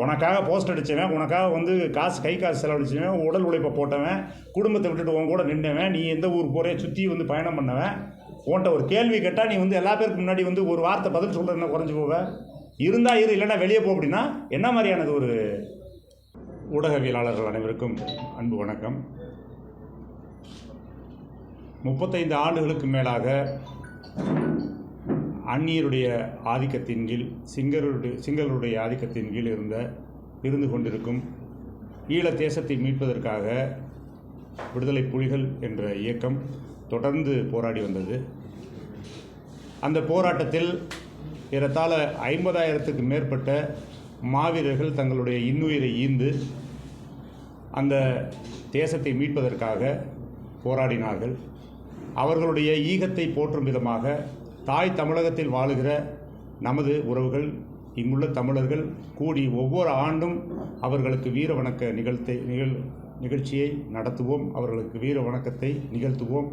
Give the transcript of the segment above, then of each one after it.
உனக்காக போஸ்ட் அடித்தவன் உனக்காக வந்து காசு கை காசு செலவழிச்சவன் உடல் உழைப்பை போட்டவன் குடும்பத்தை விட்டுட்டு உன் கூட நின்றவன் நீ எந்த ஊர் போகிற சுற்றி வந்து பயணம் பண்ணவன் உன்கிட்ட ஒரு கேள்வி கேட்டால் நீ வந்து எல்லா பேருக்கு முன்னாடி வந்து ஒரு வார்த்தை பதில் சொல்கிறதுனா குறைஞ்சி போவ? இருந்தா இரு இல்லைன்னா வெளியே போ அப்படின்னா என்ன மாதிரியானது ஒரு ஊடகவியலாளர்கள் அனைவருக்கும் அன்பு வணக்கம். முப்பத்தைந்து ஆண்டுகளுக்கு மேலாக அந்நியருடைய ஆதிக்கத்தின் கீழ் சிங்களருடைய சிங்களருடைய ஆதிக்கத்தின் கீழ் இருந்த இருந்து கொண்டிருக்கும் ஈழ தேசத்தை மீட்பதற்காக விடுதலை புலிகள் என்ற இயக்கம் தொடர்ந்து போராடி வந்தது. அந்த போராட்டத்தில் ஏறத்தாழ ஐம்பதாயிரத்துக்கு மேற்பட்ட மாவீரர்கள் தங்களுடைய இன்னுயிரை ஈந்து அந்த தேசத்தை மீட்பதற்காக போராடினார்கள். அவர்களுடைய ஈகத்தை போற்றும் விதமாக தாய் தமிழகத்தில் வாழுகிற நமது உறவுகள் இங்குள்ள தமிழர்கள் கூடி ஒவ்வொரு ஆண்டும் அவர்களுக்கு வீர வணக்க நிகழ்த்தை நிகழ் நிகழ்ச்சியை நடத்துவோம். அவர்களுக்கு வீர வணக்கத்தை நிகழ்த்துவோம்.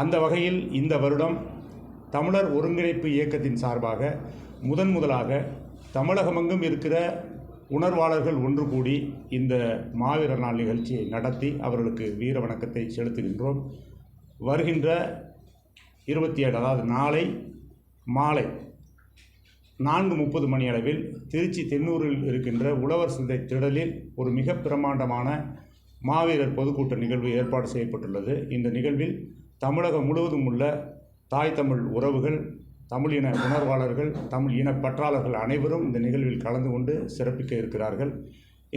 அந்த வகையில் இந்த வருடம் தமிழர் ஒருங்கிணைப்பு இயக்கத்தின் சார்பாக முதன் முதலாக தமிழகமெங்கும் இருக்கிற உணர்வாளர்கள் ஒன்று கூடி இந்த மாவீரர் நாள் நிகழ்ச்சியை நடத்தி அவர்களுக்கு வீர வணக்கத்தை செலுத்துகின்றோம். வருகின்ற இருபத்தி ஏழு அதாவது நாளை மாலை நான்கு முப்பது மணி அளவில் திருச்சி தென்னூரில் இருக்கின்ற உழவர் சந்தை திடலில் ஒரு மிக பிரமாண்டமான மாவீரர் பொதுக்கூட்ட நிகழ்வு ஏற்பாடு செய்யப்பட்டுள்ளது. இந்த நிகழ்வில் தமிழகம் முழுவதும் உள்ள தாய் தமிழ் உறவுகள் தமிழ் இன உணர்வாளர்கள் தமிழ் இன பற்றாளர்கள் அனைவரும் இந்த நிகழ்வில் கலந்து கொண்டு சிறப்பிக்க இருக்கிறார்கள்.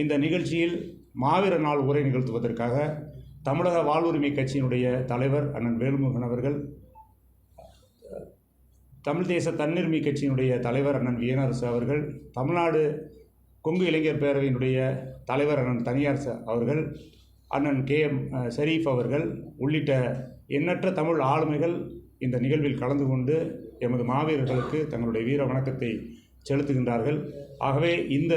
இந்த நிகழ்ச்சியில் மாவீர நாள் உரை நிகழ்த்துவதற்காக தமிழக வாழ்வுரிமை கட்சியினுடைய தலைவர் அண்ணன் வேல்முகன் அவர்கள் தமிழ் தேச தன்னிர்மை கட்சியினுடைய தலைவர் அண்ணன் வியனரசு அவர்கள் தமிழ்நாடு கொங்கு இளைஞர் பேரவையினுடைய தலைவர் அண்ணன் தனியார் ச- அவர்கள் அண்ணன் கே. எம். ஷரீஃப் அவர்கள் உள்ளிட்ட எண்ணற்ற தமிழ் ஆளுமைகள் இந்த நிகழ்வில் கலந்து கொண்டு எமது மாவீரர்களுக்கு தங்களுடைய வீர வணக்கத்தை செலுத்துகின்றார்கள். ஆகவே இந்த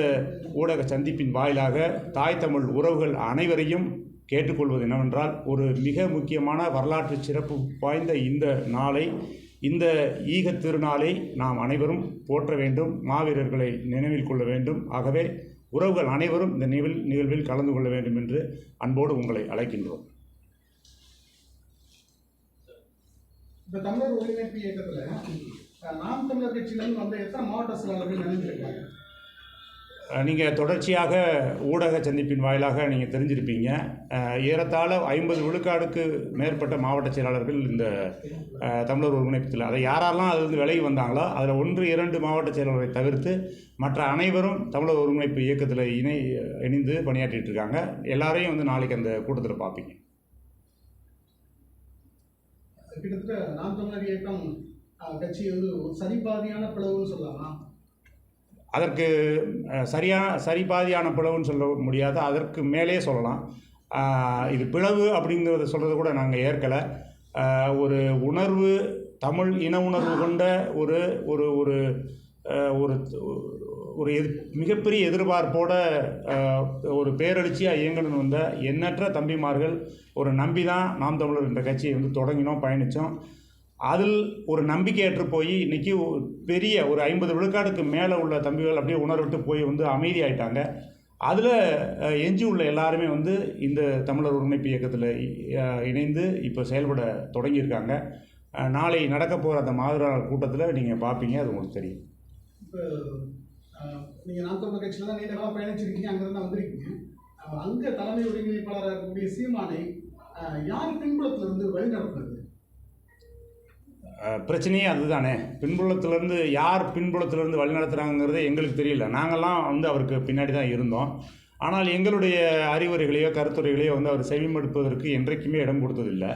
ஊடக சந்திப்பின் வாயிலாக தாய் தமிழ் உறவுகள் அனைவரையும் கேட்டுக்கொள்வது என்னவென்றால் ஒரு மிக முக்கியமான வரலாற்று சிறப்பு வாய்ந்த இந்த நாளை இந்த ஈக திருநாளை நாம் அனைவரும் போற்ற வேண்டும் மாவீரர்களை நினைவில் கொள்ள வேண்டும். ஆகவே உறவுகள் அனைவரும் இந்த நிகழ் நிகழ்வில் கலந்து கொள்ள வேண்டும் என்று அன்போடு உங்களை அழைக்கின்றோம். இந்த தமிழர் ஒருங்கிணைப்பு இயக்கத்தில் நாம் தமிழர் கட்சியிலிருந்து வந்த எத்தனை மாவட்ட செயலாளர்கள் நினைஞ்சிருக்காங்க நீங்கள் தொடர்ச்சியாக ஊடக சந்திப்பின் வாயிலாக நீங்கள் தெரிஞ்சிருப்பீங்க. ஏறத்தாழ ஐம்பது விழுக்காடுக்கு மேற்பட்ட மாவட்ட செயலாளர்கள் இந்த தமிழர் ஒருங்கிணைப்பத்தில் அதை யாரெல்லாம் அதிலிருந்து விலகி வந்தாங்களோ அதில் ஒன்று இரண்டு மாவட்ட செயலாளரை தவிர்த்து மற்ற அனைவரும் தமிழர் ஒருங்கிணைப்பு இயக்கத்தில் இணை இணைந்து பணியாற்றிட்டு இருக்காங்க. எல்லாரையும் வந்து நாளைக்கு அந்த கூட்டத்தில் பார்ப்பீங்க. கிட்டத்தட்ட நாம் தமிழர் இயக்கம் கட்சி வந்து சரிபாதியான பிளவுன்னு சொல்லலாம். அதற்கு சரியான சரி சரிபாதியான பிளவுன்னு சொல்ல முடியாது. அதற்கு மேலே சொல்லலாம். இது பிளவு அப்படிங்கிறத சொல்கிறது கூட நாங்கள் ஏற்கலை. ஒரு உணர்வு தமிழ் இன உணர்வு கொண்ட ஒரு ஒரு ஒரு ஒரு ஒரு எது மிகப்பெரிய எதிர்பார்ப்போட ஒரு பேரெழுச்சியாக இயங்கணும்னு வந்த எண்ணற்ற தம்பிமார்கள் ஒரு நம்பி தான் நாம் தமிழர் என்ற கட்சியை வந்து தொடங்கினோம் பயணித்தோம். அதில் ஒரு நம்பிக்கையற்று போய் இன்றைக்கி பெரிய ஒரு ஐம்பது விழுக்காடுக்கு மேலே உள்ள தம்பிகள் அப்படியே உணர்விட்டு போய் வந்து அமைதியாயிட்டாங்க. அதில் எஞ்சி உள்ள எல்லாருமே வந்து இந்த தமிழர் ஒருங்கிணைப்பு இயக்கத்தில் இணைந்து இப்போ செயல்பட தொடங்கியிருக்காங்க. நாளை நடக்க போகிற அந்த மாவீரர் கூட்டத்தில் நீங்கள் பார்ப்பீங்க அது உங்களுக்கு தெரியும். இப்போ நீங்கள் நீங்க நாம் தமிழர் கட்சியில தான் நீண்டகாலம் பயணிச்சிருக்கீங்க அங்கேருந்து வந்திருக்கீங்க. அங்கே தலைமை ஒருங்கிணைப்பாளராக இருக்கக்கூடிய சீமானை யார் பின்புலத்துல இருந்து வழிநடத்துறது? பிரச்சனையே அதுதானே. பின்புலத்திலேருந்து யார் பின்புலத்திலேருந்து வழிநடத்துகிறாங்கிறது எங்களுக்கு தெரியல. நாங்கள்லாம் வந்து அவருக்கு பின்னாடி தான் இருந்தோம். ஆனால் எங்களுடைய அறிவுரைகளையோ கருத்துரைகளையோ வந்து அவர் செவிமடுப்பதற்கு என்றைக்குமே இடம் கொடுத்ததில்லை.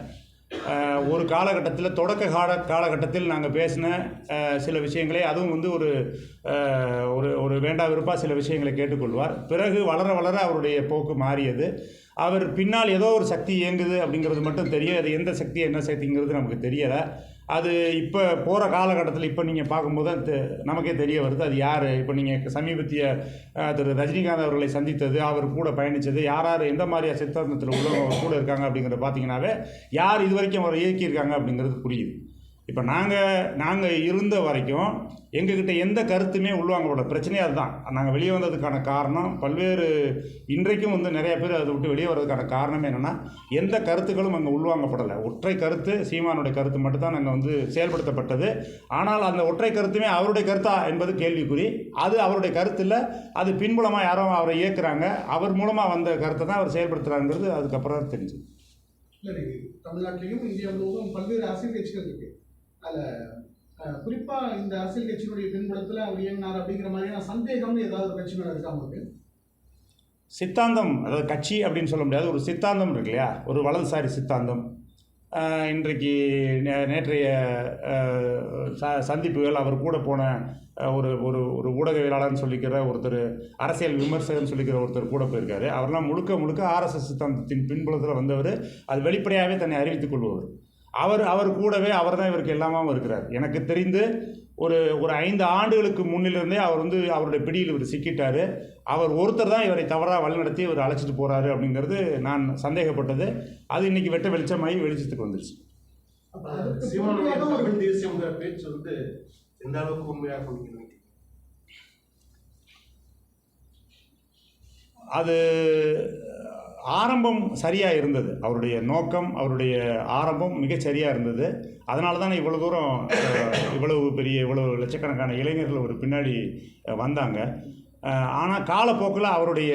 ஒரு காலகட்டத்தில் தொடக்க கால காலகட்டத்தில் நாங்கள் பேசின சில விஷயங்களை அதுவும் வந்து ஒரு ஒரு ஒரு வேண்டா விருப்பா சில விஷயங்களை கேட்டுக்கொள்வார். பிறகு வளர வளர அவருடைய போக்கு மாறியது. அவர் பின்னால் ஏதோ ஒரு சக்தி இயங்குது அப்படிங்கிறது மட்டும் தெரியும் அது எந்த சக்தி என்ன சக்திங்கிறது நமக்கு தெரியலை. அது இப்போ போகிற காலகட்டத்தில் இப்போ நீங்கள் பார்க்கும்போது தான் தெ- நமக்கே தெரிய வருது. அது யார்? இப்போ நீங்கள் சமீபத்திய திரு ரஜினிகாந்த் அவர்களை சந்தித்தது அவர் கூட பயணித்தது யார் யார் எந்த மாதிரியா சித்தாந்தத்தில் உள்ளவங்க கூட இருக்காங்க அப்படிங்கிறத பார்த்தீங்கன்னாவே யார் இது வரைக்கும் அவரை இயக்கியிருக்காங்க அப்படிங்கிறது புரியுது. இப்போ நாங்கள் நாங்கள் இருந்த வரைக்கும் எங்ககிட்ட எந்த கருத்துமே உள்வாங்கப்பட பிரச்சனையே அதுதான். நாங்கள் வெளியே வந்ததுக்கான காரணம் பல்வேறு இன்றைக்கும் வந்து நிறைய பேர் அதை விட்டு வெளியே வர்றதுக்கான காரணம் என்னென்னா எந்த கருத்துக்களும் அங்கே உள்வாங்கப்படலை. ஒற்றை கருத்து சீமானுடைய கருத்து மட்டும்தான் நாங்கள் வந்து செயல்படுத்தப்பட்டது. ஆனால் அந்த ஒற்றை கருத்துமே அவருடைய கருத்தா என்பது கேள்விக்குறி. அது அவருடைய கருத்து இல்லை அது பின்புலமாக யாரோ அவரை இயக்குறாங்க. அவர் மூலமாக வந்த கருத்தை தான் அவர் செயல்படுத்துகிறாங்கிறது அதுக்கப்புறம் தான் தெரிஞ்சுது. இல்லை தமிழ்நாட்டிலையும் இந்தியா முழுவதும் பல்வேறு அரசியல் கட்சிகள் இருக்குது அதில் குறிப்பாக இந்த அரசியல் கட்சியினுடைய பின்புலத்தில் அவர் இயங்கினார் அப்படிங்கிற மாதிரியான சந்தேகம்னு ஏதாவது பிரச்சனை இருக்கா உங்களுக்கு? சித்தாந்தம் அதாவது கட்சி அப்படின்னு சொல்ல முடியாது ஒரு சித்தாந்தம் இருக்கு இல்லையா? ஒரு வலதுசாரி சித்தாந்தம். இன்றைக்கு நே- நேற்றைய ச சந்திப்புகள் அவர் கூட போன ஒரு ஒரு ஒரு ஊடகவியலாளர்னு சொல்லிக்கிற ஒருத்தர் அரசியல் விமர்சகர்னு சொல்லிக்கிற ஒருத்தர் கூட போயிருக்காரு. அவர்லாம் முழுக்க முழுக்க ஆர்எஸ்எஸ் சித்தாந்தத்தின் பின்புலத்தில் வந்தவர். அது வெளிப்படையாகவே தன்னை அறிவித்துக் கொள்பவர். அவர் அவர் கூடவே அவர் தான் இவருக்கு எல்லாமாவும் இருக்கிறார். எனக்கு தெரிந்து ஒரு ஒரு ஐந்து ஆண்டுகளுக்கு முன்னிலிருந்தே அவர் வந்து அவருடைய பிடியில் இவர் சிக்கிட்டார். அவர் ஒருத்தர் தான் இவரை தவறாக வழிநடத்தி இவர் அழைச்சிட்டு போகிறாரு அப்படிங்கிறது நான் சந்தேகப்பட்டது. அது இன்னைக்கு வெட்ட வெளிச்சமாகி வெளிச்சத்துக்கு வந்துருச்சு. அது ஆரம்பம் சரியாக இருந்தது. அவருடைய நோக்கம் அவருடைய ஆரம்பம் மிகச்சரியாக இருந்தது. அதனால தான் இவ்வளோ தூரம் இவ்வளவு பெரிய இவ்வளவு லட்சக்கணக்கான இளைஞர்கள் ஒரு பின்னாடி வந்தாங்க. ஆனால் காலப்போக்கில் அவருடைய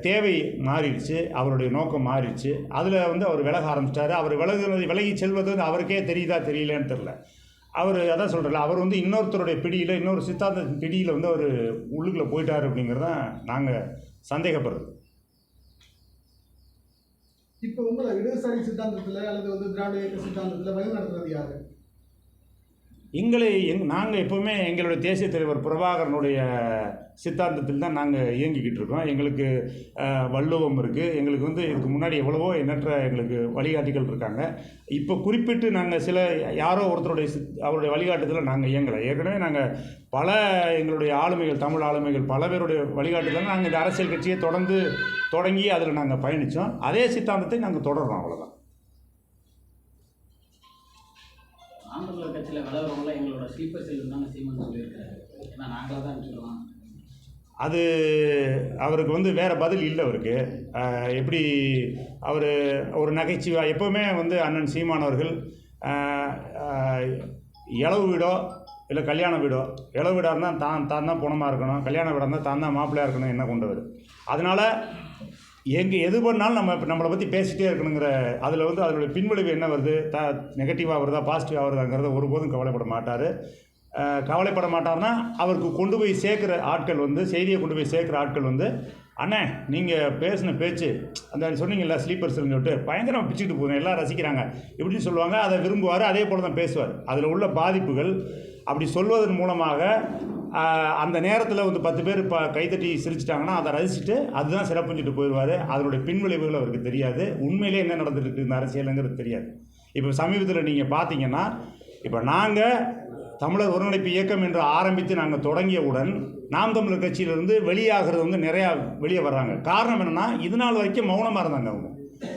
தேவை மாறிடுச்சு அவருடைய நோக்கம் மாறிடுச்சு. அதில் வந்து அவர் விலக ஆரம்பிச்சிட்டாரு. அவர் விலகுனது விலகி செல்வது வந்து அவருக்கே தெரியுதா தெரியலன்னு தெரில அவர் அதான் சொல்கிறல அவர் வந்து இன்னொருத்தருடைய பிடியில் இன்னொரு சித்தாந்த பிடியில் வந்து அவர் உள்ளுக்குள்ளே போயிட்டார் அப்படிங்கிறதான் நாங்கள் சந்தேகப்படுறது இப்போ உங்களை இடதுசாரி சித்தாந்தத்தில் அல்லது வந்து திராவிட இயக்க சித்தாந்தத்தில் வழி நடத்துறது யாரு? எங்களை எங் நாங்கள் எப்போவுமே எங்களுடைய தேசிய தலைவர் பிரபாகரனுடைய சித்தாந்தத்தில் தான் நாங்கள் இயங்கிக்கிட்டு இருக்கோம். எங்களுக்கு வள்ளுவம் இருக்குது எங்களுக்கு வந்து இதுக்கு முன்னாடி எவ்வளவோ எண்ணற்ற எங்களுக்கு வழிகாட்டிகள் இருக்காங்க. இப்போ குறிப்பிட்டு நாங்கள் சில யாரோ ஒருத்தருடைய சித் அவருடைய வழிகாட்டுதலில் நாங்கள் இயங்கலை. ஏற்கனவே நாங்கள் பல எங்களுடைய ஆளுமைகள் தமிழ் ஆளுமைகள் பல பேருடைய வழிகாட்டுதலில் நாங்கள் இந்த அரசியல் கட்சியை தொடர்ந்து தொடங்கி அதில் நாங்கள் பயணித்தோம் அதே சித்தாந்தத்தை நாங்கள் தொடர்றோம் அவ்வளோதான் ஆந்திரா கட்சியில் விளையாடுறவங்களாம் எங்களோட ஸ்லீப்பர் செல் தான் சீமன் சொல்லியிருக்காரு ஏன்னா நாங்களாக தான் அனுப்பிச்சிடுவோம் அது அவருக்கு வந்து வேறு பதில் இல்லை அவருக்கு. எப்படி அவர் ஒரு நகைச்சுவை எப்போவுமே வந்து அண்ணன் சீமானவர்கள் இளவு வீடோ இல்லை கல்யாண வீடோ இளவு வீடாக இருந்தால் தான் தான் தான் புணமாக இருக்கணும் கல்யாண வீடாக இருந்தால் தான் தான் மாப்பிள்ளையாக இருக்கணும் என்ன கொண்டவர். அதனால் எங்கே எது பண்ணாலும் நம்ம இப்போ நம்மளை பற்றி பேசிகிட்டே இருக்கணுங்கிற அதில் வந்து அதனுடைய பின்விளைவு என்ன வருது? த நெகட்டிவாக வருதா பாசிட்டிவாக வருதாங்கிறத ஒருபோதும் கவலைப்பட மாட்டார். கவலைப்பட மாட்டார்னா அவருக்கு கொண்டு போய் சேர்க்குற ஆட்கள் வந்து செய்தியை கொண்டு போய் சேர்க்குற ஆட்கள் வந்து அண்ணே நீங்கள் பேசின பேச்சு அந்த சொன்னீங்கல்ல ஸ்லீப்பர்ஸ்னு சொல்லிட்டு பயங்கரமாக பிச்சுட்டு போகுது. எல்லாம் ரசிக்கிறாங்க. இப்படின்னு சொல்லுவாங்க. அதை விரும்புவார். அதே போல் தான் பேசுவார். அதில் உள்ள பாதிப்புகள் அப்படி சொல்வதன் மூலமாக அந்த நேரத்தில் வந்து பத்து பேர் இப்போ கைத்தட்டி சிரிச்சிட்டாங்கன்னா அதை ரசிச்சுட்டு அதுதான் சிறப்புஞ்சிட்டு போயிடுவார். அதனுடைய பின்விளைவுகள் அவருக்கு தெரியாது. உண்மையிலே என்ன நடந்துட்டு இருக்கு இந்த அரசியலுங்கிறது தெரியாது. இப்போ சமீபத்தில் நீங்கள் பார்த்தீங்கன்னா இப்போ நாங்கள் தமிழர் ஒருங்கிணைப்பு இயக்கம் என்று ஆரம்பித்து நாங்கள் தொடங்கியவுடன் நாம் தமிழர் கட்சியிலிருந்து வெளியாகிறது வந்து நிறையா வெளியே வர்றாங்க. காரணம் என்னென்னா இது நாள் வரைக்கும் மௌனமாக இருந்தாங்க அவங்க.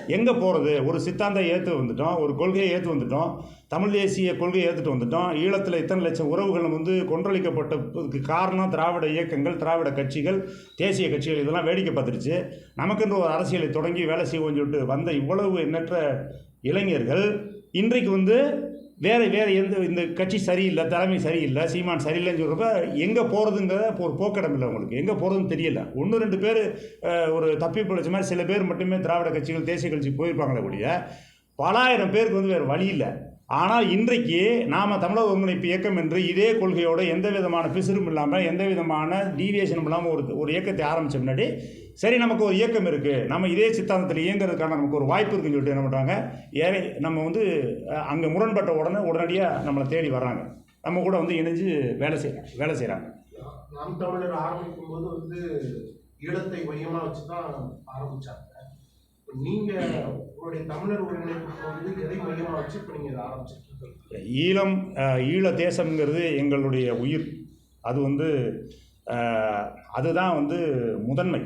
எங்கே போகிறது ஒரு சித்தாந்த ஏற்று வந்துட்டோம் ஒரு கொள்கையை ஏற்று வந்துட்டோம் தமிழ் தேசிய கொள்கையை ஏற்றுட்டு வந்துட்டோம். ஈழத்தில் இத்தனை லட்சம் உறவுகள் வந்து கொன்றளிக்கப்பட்டதுக்கு காரணம் திராவிட இயக்கங்கள் திராவிட கட்சிகள் தேசிய கட்சிகள் இதெல்லாம் வேடிக்கை பார்த்துருச்சு நமக்குன்ற ஒரு அரசியலை தொடங்கி வேலை செய்வோம்னு சொல்லிட்டு வந்த இவ்வளவு எண்ணற்ற இளைஞர்கள் இன்றைக்கு வந்து வேறு வேறு எந்த இந்த கட்சி சரியில்லை தலைமை சரியில்லை சீமான் சரியில்லைன்னு சொல்கிறப்ப எங்கே போகிறதுங்கிறத ஒரு போக்கிடம் இல்லை உங்களுக்கு. எங்கே போகிறதுன்னு தெரியல. ஒன்று ரெண்டு பேர் ஒரு தப்பி பிடிச்ச மாதிரி சில பேர் மட்டுமே திராவிட கட்சிகள் தேசிய கட்சி போயிருப்பாங்களே ஒழிய பலாயிரம் பேருக்கு வந்து வேறு வழி இல்லை. ஆனால் இன்றைக்கு நாம் தமிழக ஒருங்கிணைப்பு இயக்கம் என்று இதே கொள்கையோடு எந்த விதமான பிசுறும் இல்லாமல் எந்த விதமான டீவியேஷனும் இல்லாமல் ஒரு ஒரு இயக்கத்தை ஆரம்பித்த முன்னாடி சரி நமக்கு ஒரு இயக்கம் இருக்குது நம்ம இதே சித்தாந்தத்தில் இயங்குறதுக்கான நமக்கு ஒரு வாய்ப்பு இருக்குன்னு சொல்லிட்டு என்ன பண்ணுறாங்க ஏறி நம்ம வந்து அங்கே முரண்பட்ட உடனே உடனடியாக நம்மளை தேடி வர்றாங்க. நம்ம கூட வந்து இணைஞ்சு வேலை செய்ய வேலை செய்கிறாங்க நாம் தமிழர் ஆரம்பிக்கும் போது வந்து ஈழத்தை மையமாக வச்சு தான் ஆரம்பித்தாங்க நீங்க உங்களுடைய தமிழர் வந்து எதை வச்சு இதை ஆரம்பிச்சிருக்கீங்க? ஈழம் ஈழ தேசம்ங்கிறது எங்களுடைய உயிர். அது வந்து அதுதான் வந்து முதன்மை.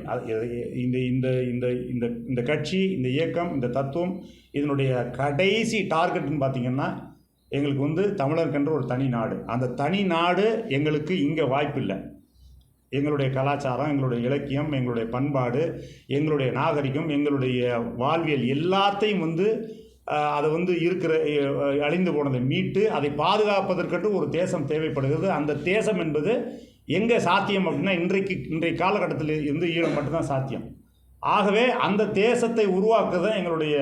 இந்த இந்த இந்த இந்த இந்த கட்சி இந்த இயக்கம் இந்த தத்துவம் இதனுடைய கடைசி டார்கெட்னு பார்த்தீங்கன்னா எங்களுக்கு வந்து தமிழருக்கென்ற ஒரு தனி நாடு. அந்த தனி நாடு எங்களுக்கு இங்கே வாய்ப்பில்லை. எங்களுடைய கலாச்சாரம் எங்களுடைய இலக்கியம் எங்களுடைய பண்பாடு எங்களுடைய நாகரிகம் எங்களுடைய வாழ்வியல் எல்லாத்தையும் வந்து அதை வந்து இருக்கிற அழிந்து போனதை மீட்டு அதை பாதுகாப்பதற்கட்டு ஒரு தேசம் தேவைப்படுகிறது. அந்த தேசம் என்பது எங்கே சாத்தியம் அப்படின்னா இன்றைக்கு இன்றைய காலகட்டத்தில் இருந்து ஈழம் மட்டும்தான் சாத்தியம். ஆகவே அந்த தேசத்தை உருவாக்குறது எங்களுடைய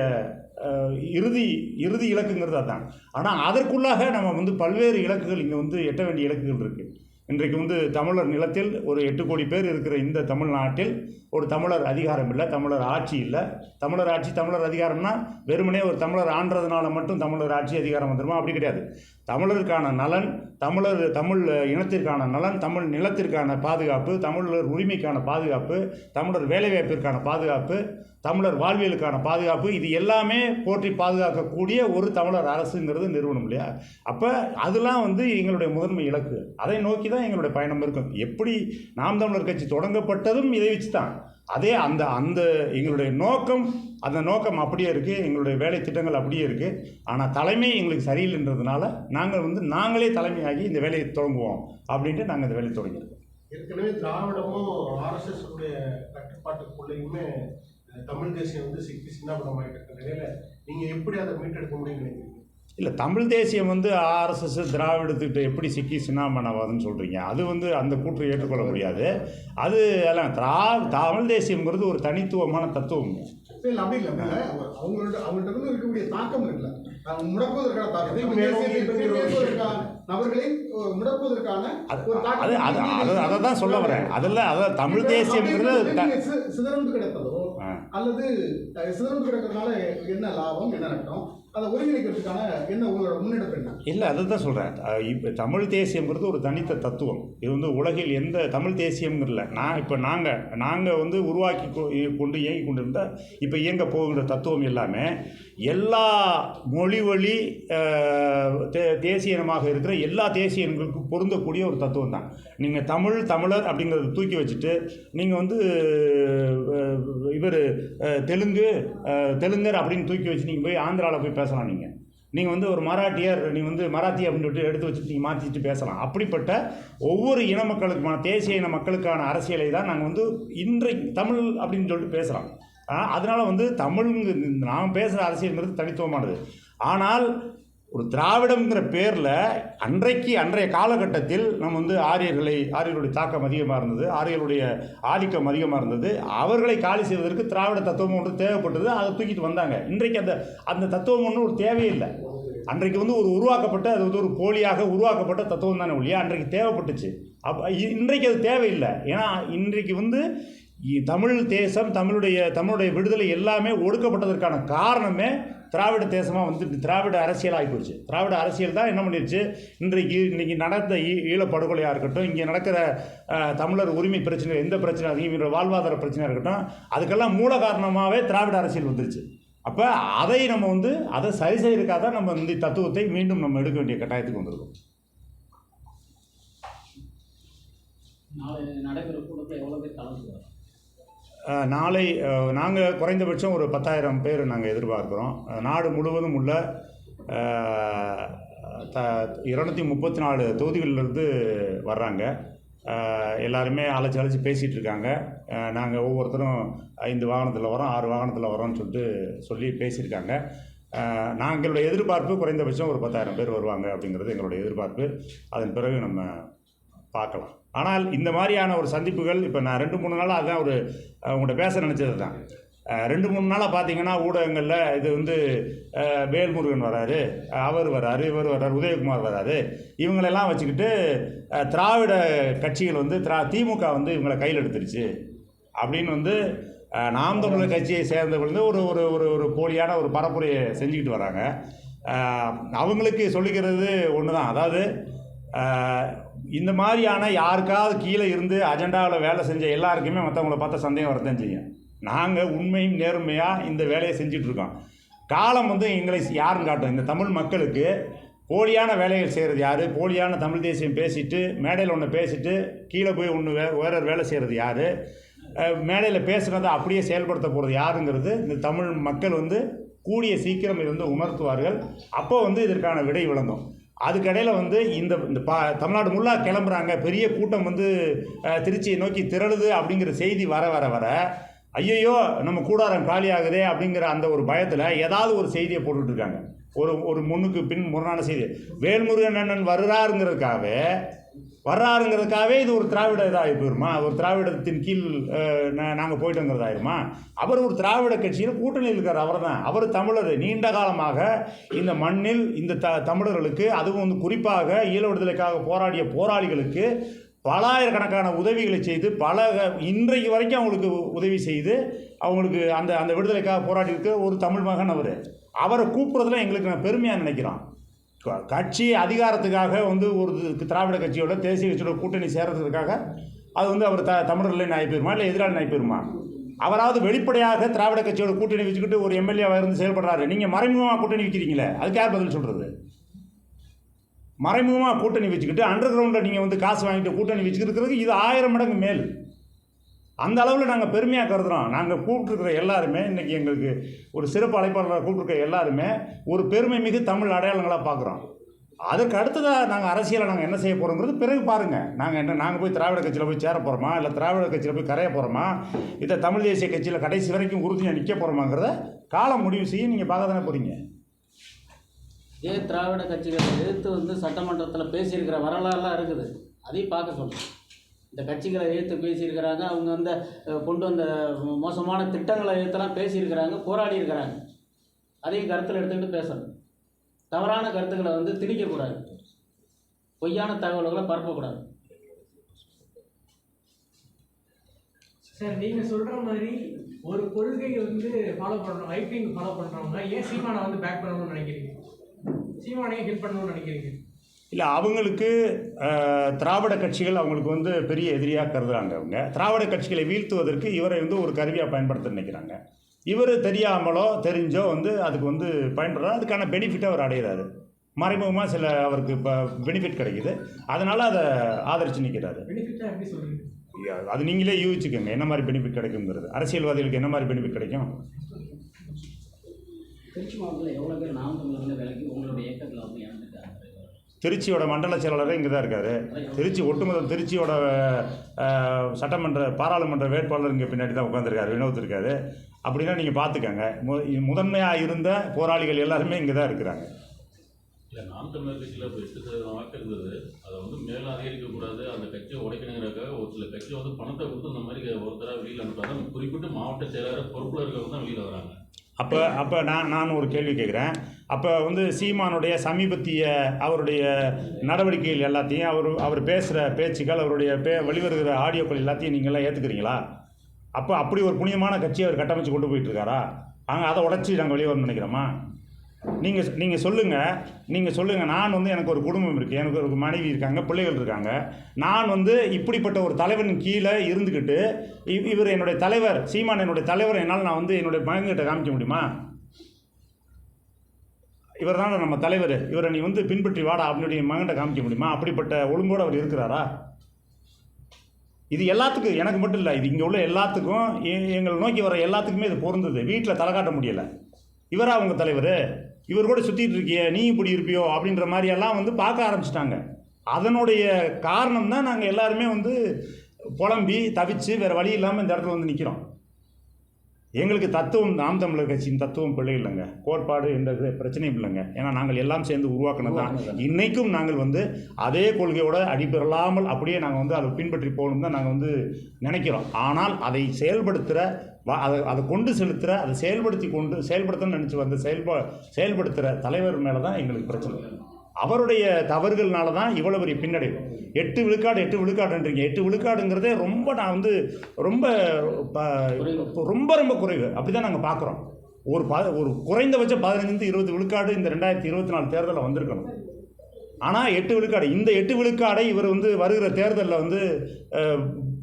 இறுதி இறுதி இலக்குங்கிறது அதுதான் ஆனால் அதற்குள்ளாக நம்ம வந்து பல்வேறு இலக்குகள் இங்கே வந்து எட்ட வேண்டிய இலக்குகள் இருக்குது இன்றைக்கு வந்து தமிழர் நிலத்தில் ஒரு எட்டு கோடி பேர் இருக்கிற இந்த தமிழ்நாட்டில் ஒரு தமிழர் அதிகாரம் இல்லை தமிழர் ஆட்சி இல்லை. தமிழர் ஆட்சி தமிழர் அதிகாரம்னா வெறுமனே ஒரு தமிழர் ஆண்டதுனால மட்டும் தமிழர் ஆட்சி அதிகாரம் வந்துருமா? அப்படி கிடையாது. தமிழருக்கான நலன் தமிழர் தமிழ் இனத்திற்கான நலன் தமிழ் நிலத்திற்கான பாதுகாப்பு தமிழர் உரிமைக்கான பாதுகாப்பு தமிழர் வேலைவாய்ப்பிற்கான பாதுகாப்பு தமிழர் வாழ்வியலுக்கான பாதுகாப்பு இது எல்லாமே போற்றி பாதுகாக்கக்கூடிய ஒரு தமிழர் அரசுங்கிறது நிறுவனம் இல்லையா? அப்போ அதெல்லாம் வந்து எங்களுடைய முதன்மை இலக்கு. அதை நோக்கி தான் எங்களுடைய பயணம் இருக்கும். எப்படி நாம் தமிழர் கட்சி தொடங்கப்பட்டதும் இதை வச்சு தான் அதே அந்த அந்த எங்களுடைய நோக்கம் அந்த நோக்கம் அப்படியே இருக்குது எங்களுடைய வேலை திட்டங்கள் அப்படியே இருக்குது ஆனால் தலைமை எங்களுக்கு சரியில்லைன்றதுனால நாங்கள் வந்து நாங்களே தலைமையாகி இந்த வேலையை தொடங்குவோம் அப்படின்ட்டு நாங்கள் இந்த வேலையை தொடங்கியிருக்கோம். ஏற்கனவே திராவிடமும் ஆர்எஸ்எஸ் உடைய கட்டுப்பாட்டுக்குள்ளேயுமே தமிழ் தேசியம் வந்து சிக்கி சின்னாபனமாயிட்டு இருக்க நிலையில் நீங்கள் எப்படி அதை மீட்டெடுக்க முடியும் நினைக்கிறீங்க? இல்லை தமிழ் தேசியம் வந்து ஆர்எஸ்எஸ் திராவிடத்துக்கிட்ட எப்படி சிக்கி சின்னாமணவாதுன்னு சொல்கிறீங்க அது வந்து அந்த கூற்றை ஏற்றுக்கொள்ள முடியாது. அது எல்லாம் திரா தமிழ் தேசியம்ங்கிறது ஒரு தனித்துவமான தத்துவம். அவங்கள்ட்ட இருந்து இருக்கக்கூடிய தாக்கம் அது தான் சொல்ல வரேன். அதில் அதான் தமிழ் தேசியம்ங்கிறது சிதறந்து கிடப்பதோ. அல்லது சிதறந்து கிடக்கிறதுனால என்ன லாபம் என்ன நட்டம் அதை ஒருங்கிணைக்கிறதுக்கான என்ன உங்களோட முன்னெடுப்பு என்ன? இல்லை அதை தான் சொல்கிறேன் இப்போ தமிழ் தேசியங்கிறது ஒரு தனித்த தத்துவம். இது வந்து உலகில் எந்த தமிழ் தேசியம்ங்கிறல நான் இப்போ நாங்கள் நாங்கள் வந்து உருவாக்கி கொ- கொண்டு இயங்கி கொண்டிருந்த இப்போ இயங்க போகின்ற தத்துவம் எல்லாமே எல்லா மொழி வழி தே- தேசிய இனமாக இருக்கிற எல்லா தேசிய இனங்களுக்கும் பொருந்தக்கூடிய ஒரு தத்துவம் தான் நீங்கள் தமிழ் தமிழர் அப்படிங்கிறத தூக்கி வச்சுட்டு நீங்கள் வந்து இவர் தெலுங்கு தெலுங்கர் அப்படின்னு தூக்கி வச்சு நீங்கள் போய் ஆந்திராவில் போய் பேசலாம் நீங்கள் நீங்கள் வந்து ஒரு மராட்டியர் நீ வந்து மராத்தி அப்படின்னு சொல்லிட்டு எடுத்து வச்சுட்டு நீங்கள் மாற்றிட்டு பேசலாம். அப்படிப்பட்ட ஒவ்வொரு இன மக்களுக்குமான தேசிய இன மக்களுக்கான அரசியலை தான் நாங்கள் வந்து இன்றைக்கு தமிழ் அப்படின்னு சொல்லிட்டு பேசுகிறோம் அதனால் வந்து தமிழ் நாம் பேசுகிற அரசியல்ங்கிறது தனித்துவமானது. ஆனால் ஒரு திராவிடம்ங்கிற பேரில் அன்றைக்கு அன்றைய காலகட்டத்தில் நம்ம வந்து ஆரியர்களை ஆரியர்களுடைய தாக்கம் அதிகமாக இருந்தது ஆரியர்களுடைய ஆதிக்கம் அதிகமாக இருந்தது. அவர்களை காலி செய்வதற்கு திராவிட தத்துவம் ஒன்று தேவைப்பட்டது அதை தூக்கிட்டு வந்தாங்க. இன்றைக்கு அந்த அந்த தத்துவம் ஒன்று ஒரு தேவையில்லை அன்றைக்கு வந்து ஒரு உருவாக்கப்பட்ட அது வந்து ஒரு போலியாக உருவாக்கப்பட்ட தத்துவம் தானே ஒழிய அன்றைக்கு தேவைப்பட்டுச்சு. அப் இன்றைக்கு அது தேவையில்லை. ஏன்னா இன்றைக்கு வந்து தமிழ் தேசம் தமிழுடைய தமிழுடைய விடுதலை எல்லாமே ஒடுக்கப்பட்டதற்கான காரணமே திராவிட தேசமாக வந்து திராவிட அரசியல் ஆகிப்போச்சு. திராவிட அரசியல் தான் என்ன பண்ணிருச்சு? இன்றைக்கு இன்றைக்கி நடந்த ஈ ஈழப்படுகொலையாக இருக்கட்டும் இங்கே நடக்கிற தமிழர் உரிமை பிரச்சனை எந்த பிரச்சனை இவங்களோட வாழ்வாதார பிரச்சனையாக இருக்கட்டும் அதுக்கெல்லாம் மூல காரணமாகவே திராவிட அரசியல் வந்துருச்சு. அப்போ அதை நம்ம வந்து அதை சரி செய்யறதுக்காக தான் நம்ம இந்த தத்துவத்தை மீண்டும் நம்ம எடுக்க வேண்டிய கட்டாயத்துக்கு வந்திருக்கோம். நாளை நடைபெற கூட்டத்தில் எவ்வளோ பேர் கலந்துக்குவாங்க நாளை நாங்கள் குறைந்தபட்சம் ஒரு பத்தாயிரம் பேர் நாங்கள் எதிர்பார்க்குறோம். நாடு முழுவதும் உள்ள த இரநூத்தி முப்பத்தி நாலு தொகுதிகளிலிருந்து வர்றாங்க. எல்லாருமே அழைச்சி அழைச்சி பேசிகிட்டு இருக்காங்க. நாங்கள் ஒவ்வொருத்தரும் ஐந்து வாகனத்தில் வரோம் ஆறு வாகனத்தில் வரோம்னு சொல்லிட்டு சொல்லி பேசியிருக்காங்க. நாங்களுடைய எதிர்பார்ப்பு குறைந்தபட்சம் ஒரு பத்தாயிரம் பேர் வருவாங்க அப்படிங்கிறது எங்களுடைய எதிர்பார்ப்பு. அதன் பிறகு நம்ம பார்க்கலாம். ஆனால் இந்த மாதிரியான ஒரு சந்திப்புகள் இப்போ நான் ரெண்டு மூணு நாளாக அதுதான் ஒரு உங்கள்கிட்ட பேச நினச்சது தான் ரெண்டு மூணு நாளாக பார்த்தீங்கன்னா ஊடகங்களில் இது வந்து வேல்முருகன் வராரு அவர் வராரு இவர் வராரு உதயகுமார் வராரு. இவங்களெல்லாம் வச்சுக்கிட்டு திராவிட கட்சிகள் வந்து திரா திமுக வந்து இவங்களை கையில் எடுத்துருச்சு. அப்படின்னு வந்து நாம் தமிழர் கட்சியை சேர்ந்தவர்கள் வந்து ஒரு ஒரு ஒரு ஒரு போலியான ஒரு பரப்புரையை செஞ்சுக்கிட்டு வராங்க. அவங்களுக்கு சொல்லிக்கிறது ஒன்று தான் அதாவது இந்த மாதிரியான யாருக்காவது கீழே இருந்து அஜெண்டாவில் வேலை செஞ்ச எல்லாருக்குமே மற்றவங்கள பார்த்தா சந்தேகம் வரத்தான் செய்யும். நாங்கள் உண்மையும் நேர்மையாக இந்த வேலையை செஞ்சிட்ருக்கோம் காலம் வந்து எங்களை யாருன்னு காட்டும். இந்த தமிழ் மக்களுக்கு போலியான வேலைகள் செய்கிறது யார்? போலியான தமிழ் தேசியம் பேசிட்டு மேடையில் ஒன்று பேசிட்டு கீழே போய் ஒன்று வே வேற வேலை செய்கிறது யார்? மேடையில் பேசுனதை அப்படியே செயல்படுத்த போகிறது யாருங்கிறது இந்த தமிழ் மக்கள் வந்து கூடிய சீக்கிரம் இது வந்து உணர்த்துவார்கள். அப்போ வந்து இதற்கான விடை விளங்கும். அதுக்கடையில் வந்து இந்த இந்த பா தமிழ்நாடு முல்லா கிளம்புறாங்க. பெரிய கூட்டம் வந்து திருச்சியை நோக்கி திரளுது அப்படிங்கிற செய்தி வர வர வர ஐயையோ நம்ம கூடாரம் காலி ஆகுதே அப்படிங்கிற அந்த ஒரு பயத்தில் ஏதாவது ஒரு செய்தியை போட்டுட்ருக்காங்க ஒரு ஒரு முன்னுக்கு பின் முரணான செய்தி. வேல்முருகன் அண்ணன் வருறாருங்கிறதுக்காகவே வர்றாருங்கிறதுக்காகவே இது ஒரு திராவிட இதாக போயிருமா? ஒரு திராவிடத்தின் கீழ் நாங்கள் போயிட்டோங்கிறதாயிருமா? அவர் ஒரு திராவிட கட்சியில் கூட்டணியில் இருக்கார் அவர் தான் அவர் தமிழர். நீண்ட காலமாக இந்த மண்ணில் இந்த த தமிழர்களுக்கு அதுவும் வந்து குறிப்பாக ஈழ விடுதலைக்காக போராடிய போராளிகளுக்கு பலாயிரக்கணக்கான உதவிகளை செய்து பல இன்றைக்கு வரைக்கும் அவங்களுக்கு உதவி செய்து அவங்களுக்கு அந்த அந்த விடுதலைக்காக போராடி இருக்க ஒரு தமிழ் மகன் அவர். அவரை கூப்பிட்றதுல எங்களுக்கு நான் பெருமையாக நினைக்கிறோம். கட்சி அதிகாரத்துக்காக வந்து ஒரு திராவிட கட்சியோட தேசிய கட்சியோட கூட்டணி சேர்றதுக்காக அது வந்து அவர் த தமிழர்ல நாய் போயிருமா இல்லை எதிராளி நாய் போயிருமா அவராவது வெளிப்படையாக திராவிட கட்சியோட கூட்டணி வச்சுக்கிட்டு ஒரு எம்எல்ஏவாக இருந்து செயல்படுறாரு. நீங்கள் மறைமுகமாக கூட்டணி வைக்கிறீங்களே அதுக்கு யார் பதில் சொல்கிறது மறைமுகமாக கூட்டணி வச்சுக்கிட்டு அண்டர் கிரவுண்டில் நீங்கள் வந்து காசு வாங்கிட்டு கூட்டணி வச்சுக்கிட்டு இருக்கிறதுக்கு இது ஆயிரம் மடங்கு மேல். அந்த அளவில் நாங்கள் பெருமையாக கருதுகிறோம் நாங்கள் கூப்பிட்டுருக்கிற எல்லாருமே இன்றைக்கி எங்களுக்கு ஒரு சிறப்பு அழைப்பாளராக கூப்பிட்டுருக்க எல்லாருமே ஒரு பெருமை மிகு தமிழ் அடையாளங்களாக பார்க்குறோம் அதுக்கு அடுத்ததாக நாங்கள் அரசியலை நாங்கள் என்ன செய்ய போகிறோங்கிறது பிறகு பாருங்கள் நாங்கள் என்ன நாங்கள் போய் திராவிட கட்சியில் போய் சேர போகிறோமா இல்லை திராவிட கட்சியில் போய் கரைய போகிறோமா இதை தமிழ் தேசிய கட்சியில் கடைசி வரைக்கும் உறுதியாக நிற்க போகிறோமாங்கிறத காலம் முடிவு செய்ய நீங்கள் பார்க்க தானே போகிறீங்க ஏ திராவிட கட்சிகளை எதிர்த்து வந்து சட்டமன்றத்தில் பேசியிருக்கிற வரலாறுலாம் இருக்குது. அதையும் பார்க்க சொல்கிறேன் இந்த கட்சிகளை எதிர்த்து பேசியிருக்கிறாங்க. அவங்க அந்த கொண்டு வந்த மோசமான திட்டங்களை எதிர்த்தெல்லாம் பேசியிருக்கிறாங்க போராடி இருக்கிறாங்க அதையும் கருத்தில் எடுத்துக்கிட்டு பேசணும். தவறான கருத்துக்களை வந்து திணிக்கக்கூடாது. பொய்யான தகவல்களை பரப்பக்கூடாது. சார் நீங்கள் சொல்கிற மாதிரி ஒரு கொள்கையை வந்து ஃபாலோ பண்ணுறோம் ஐபிங் ஃபாலோ பண்ணுறவங்க ஏன் சீமானை வந்து பேக் பண்ணணும்னு நினைக்கிறீங்க? சீமானையும் ஹெல்ப் பண்ணணும்னு நினைக்கிறீங்க? இல்லை அவங்களுக்கு திராவிட கட்சிகள் அவங்களுக்கு வந்து பெரிய எதிரியாக கருதுறாங்க அவங்க திராவிட கட்சிகளை வீழ்த்துவதற்கு இவரை வந்து ஒரு கருவியாக பயன்படுத்த நினைக்கிறாங்க. இவர் தெரியாமலோ தெரிஞ்சோ வந்து அதுக்கு வந்து பயன்படுறாரு அதுக்கான பெனிஃபிட்டை அவர் அடைகிறாரு மறைமுகமாக சில அவருக்கு இப்போ பெனிஃபிட் கிடைக்குது. அதனால் அதை ஆதரித்து நிற்கிறாரு அது நீங்களே யூகிச்சுக்கோங்க. என்ன மாதிரி பெனிஃபிட் கிடைக்குங்கிறது. அரசியல்வாதிகளுக்கு என்ன மாதிரி பெனிஃபிட் கிடைக்கும்? திருச்சி மாவட்டத்தில் எவ்வளோ பேர் நாம் விலைக்கு உங்களுடைய இயக்கத்தில் வந்து திருச்சியோட மண்டல செயலாளர் இங்கே தான் இருக்காரு. திருச்சி ஒட்டுமொத்த திருச்சியோட சட்டமன்ற பாராளுமன்ற வேட்பாளர் இங்கே பின்னாடி தான் உட்காந்துருக்காரு வினோத் இருக்காரு. அப்படின்னா நீங்கள் பார்த்துக்கங்க மு முதன்மையாக இருந்த போராளிகள் எல்லாருமே இங்கே தான் இருக்கிறாங்க. இல்லை நாம் தமிழர் கட்சியில் இப்போ எட்டு சதவீதம் வாக்கு இருந்தது. அதை வந்து மேலும் அதிகரிக்கக்கூடாது அந்த கட்சியை உடைக்கணுங்கிறக்காக ஒரு சில கட்சியில் வந்து பணத்தை கொடுத்து இந்த மாதிரி ஒருத்தராக வெளியில் அனுப்புறாங்க. குறிப்பிட்டு மாவட்ட செயலாளர் பொறுப்பில் இருக்கிறவங்க தான் வெளியில் வராங்க. அப்போ அப்போ நான் நான் ஒரு கேள்வி கேட்குறேன் அப்போ வந்து சீமானுடைய சமீபத்திய அவருடைய நடவடிக்கைகள் எல்லாத்தையும் அவர் அவர் பேசுகிற பேச்சுக்கள் அவருடைய பே வெளிவருகிற ஆடியோக்கள் எல்லாத்தையும் நீங்களாம் ஏற்றுக்கிறீங்களா அப்போ அப்படி ஒரு புண்ணியமான கட்சியை அவர் கட்டமைச்சு கொண்டு போயிட்டு இருக்காரா? அதை உடச்சி நாங்கள் வெளியே வரணும்னு நினைக்கிறோமா? நீங்கள் நீங்கள் சொல்லுங்கள் நீங்கள் சொல்லுங்கள் நான் வந்து எனக்கு ஒரு குடும்பம் இருக்குது எனக்கு ஒரு மனைவி இருக்காங்க பிள்ளைகள் இருக்காங்க. நான் வந்து இப்படிப்பட்ட ஒரு தலைவன் கீழே இருந்துக்கிட்டு இவ் இவர் என்னுடைய தலைவர் சீமான் என்னுடைய தலைவர் என்னால் நான் வந்து என்னுடைய மகன்கிட்ட காமிக்க முடியுமா? இவர் தான் நம்ம தலைவர். இவரை நீ வந்து பின்பற்றி வாடா அப்படின்னுடைய மகன்கிட்ட காமிக்க முடியுமா? அப்படிப்பட்ட ஒழுங்கோடு அவர் இருக்கிறாரா? இது எல்லாத்துக்கும் எனக்கு மட்டும் இல்லை இது இங்கே உள்ள எல்லாத்துக்கும் எங்களை நோக்கி வர எல்லாத்துக்குமே இது பொருந்தது. வீட்டில் தலை காட்ட முடியலை. இவரா உங்கள் தலைவர்? இவர் கூட சுற்றிட்டு இருக்கிய நீ இப்படி இருப்பியோ அப்படின்ற மாதிரியெல்லாம் வந்து பார்க்க ஆரம்பிச்சிட்டாங்க. அதனுடைய காரணம் தான் நாங்கள் எல்லாருமே வந்து புலம்பி தவிச்சு வேறு வழி இல்லாமல் இந்த இடத்துல வந்து நிற்கிறோம் எங்களுக்கு தத்துவம் நாம் தமிழர் கட்சியின் தத்துவம் பிள்ளை இல்லைங்க. கோட்பாடு எந்த பிரச்சனையும் இல்லைங்க. ஏன்னா நாங்கள் எல்லாம் சேர்ந்து உருவாக்கினது தான். இன்னைக்கும் நாங்கள் வந்து அதே கொள்கையோட அடிபெறலாமல் அப்படியே நாங்கள் வந்து அதை பின்பற்றி போகணும் தான் நாங்கள் வந்து நினைக்கிறோம். ஆனால் அதை செயல்படுத்துகிற வ- அதை அதை கொண்டு செலுத்துகிற அதை செயல்படுத்தி கொண்டு செயல்படுத்தணும்னு நினச்சி வந்த செயல்பா செயல்படுத்துகிற தலைவர் மேலே தான் எங்களுக்கு பிரச்சனை. அவருடைய தவறுகள்னால தான் இவ்வளோ பெரிய பின்னடைவு. எட்டு விழுக்காடு எட்டு விழுக்காடுன்றீங்க. எட்டு விழுக்காடுங்கிறதே ரொம்ப நான் வந்து ரொம்ப ப- ரொம்ப ரொம்ப குறைவு. அப்படி தான் நாங்கள் பார்க்குறோம் ஒரு ப ஒரு குறைந்தபட்சம் பதினஞ்சு இருபது விழுக்காடு இந்த ரெண்டாயிரத்தி இருபத்தி நாலு தேர்தலில் வந்திருக்கணும். ஆனால் எட்டு விழுக்காடு இந்த எட்டு விழுக்காடை இவர் வந்து வருகிற தேர்தலில் வந்து